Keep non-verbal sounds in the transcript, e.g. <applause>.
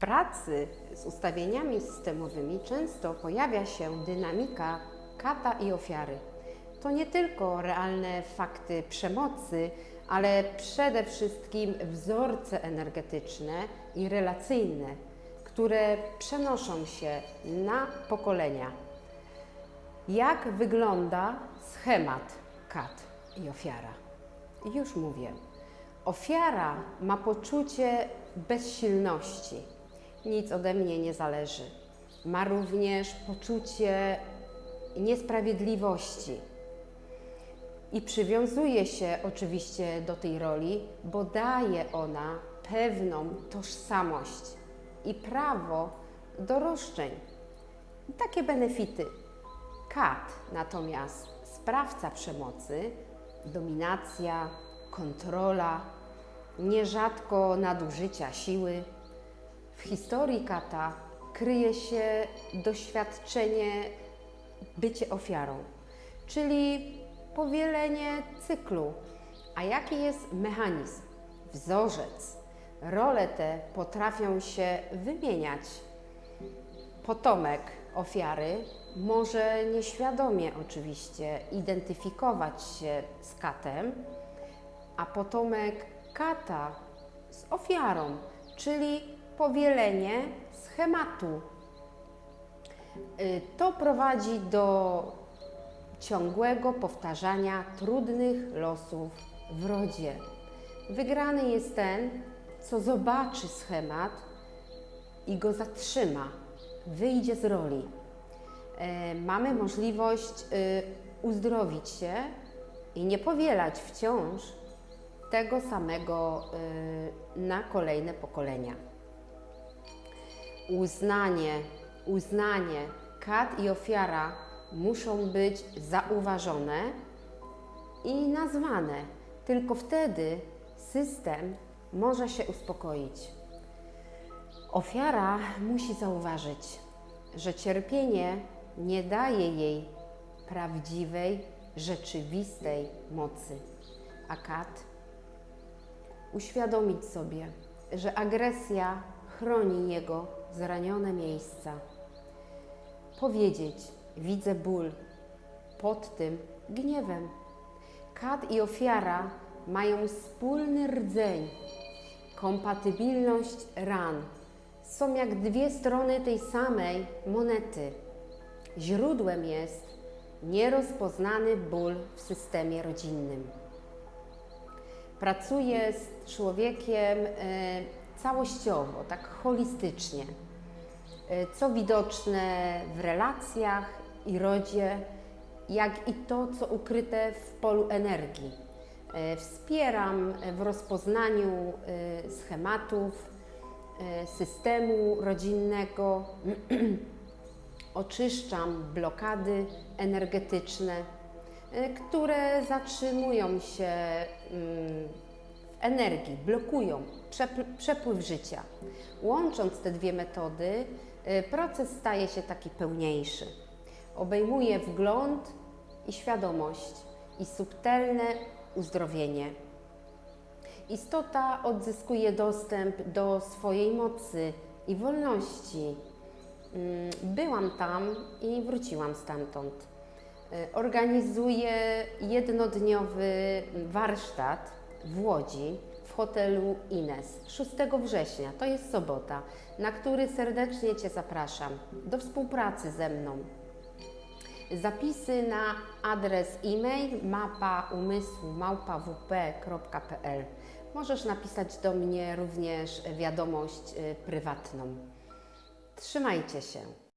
pracy z ustawieniami systemowymi często pojawia się dynamika kata i ofiary. To nie tylko realne fakty przemocy, ale przede wszystkim wzorce energetyczne i relacyjne, które przenoszą się na pokolenia. Jak wygląda schemat kat i ofiara? Już mówię. Ofiara ma poczucie bezsilności. Nic ode mnie nie zależy. Ma również poczucie niesprawiedliwości. I przywiązuje się oczywiście do tej roli, bo daje ona pewną tożsamość i prawo do roszczeń. Takie benefity. Kat natomiast sprawca przemocy, dominacja, kontrola, nierzadko nadużycia siły. W historii kata kryje się doświadczenie bycie ofiarą, czyli powielenie cyklu. A jaki jest mechanizm, wzorzec? Role te potrafią się wymieniać. Potomek ofiary może nieświadomie oczywiście identyfikować się z katem, a potomek kata z ofiarą, czyli powielenie schematu. Y, To prowadzi do ciągłego powtarzania trudnych losów w rodzie. Wygrany jest ten, co zobaczy schemat i go zatrzyma, wyjdzie z roli. E, Mamy możliwość y, uzdrowić się i nie powielać wciąż tego samego y, na kolejne pokolenia. Uznanie, uznanie, kat i ofiara muszą być zauważone i nazwane. Tylko wtedy system może się uspokoić. Ofiara musi zauważyć, że cierpienie nie daje jej prawdziwej, rzeczywistej mocy, a kat uświadomić sobie, że agresja chroni jego zranione miejsca. Powiedzieć: Widzę ból pod tym gniewem. Kat i ofiara mają wspólny rdzeń, kompatybilność ran. Są jak dwie strony tej samej monety. Źródłem jest nierozpoznany ból w systemie rodzinnym. Pracuję z człowiekiem e, całościowo, tak holistycznie, E, co widoczne w relacjach i rodzie, jak i to, co ukryte w polu energii. E, Wspieram w rozpoznaniu e, schematów systemu rodzinnego, <clears throat> oczyszczam blokady energetyczne, które zatrzymują się mm, energii, blokują przepływ życia. Łącząc te dwie metody, y, proces staje się taki pełniejszy. Obejmuje wgląd i świadomość i subtelne uzdrowienie. Istota odzyskuje dostęp do swojej mocy i wolności. Mm, Byłam tam i wróciłam stamtąd. Y, Organizuję jednodniowy warsztat w Łodzi w hotelu Ines 6 września, to jest sobota, na który serdecznie Cię zapraszam do współpracy ze mną. Zapisy na adres e-mail mapaumysłu.wp.pl Możesz napisać do mnie również wiadomość y, prywatną. Trzymajcie się.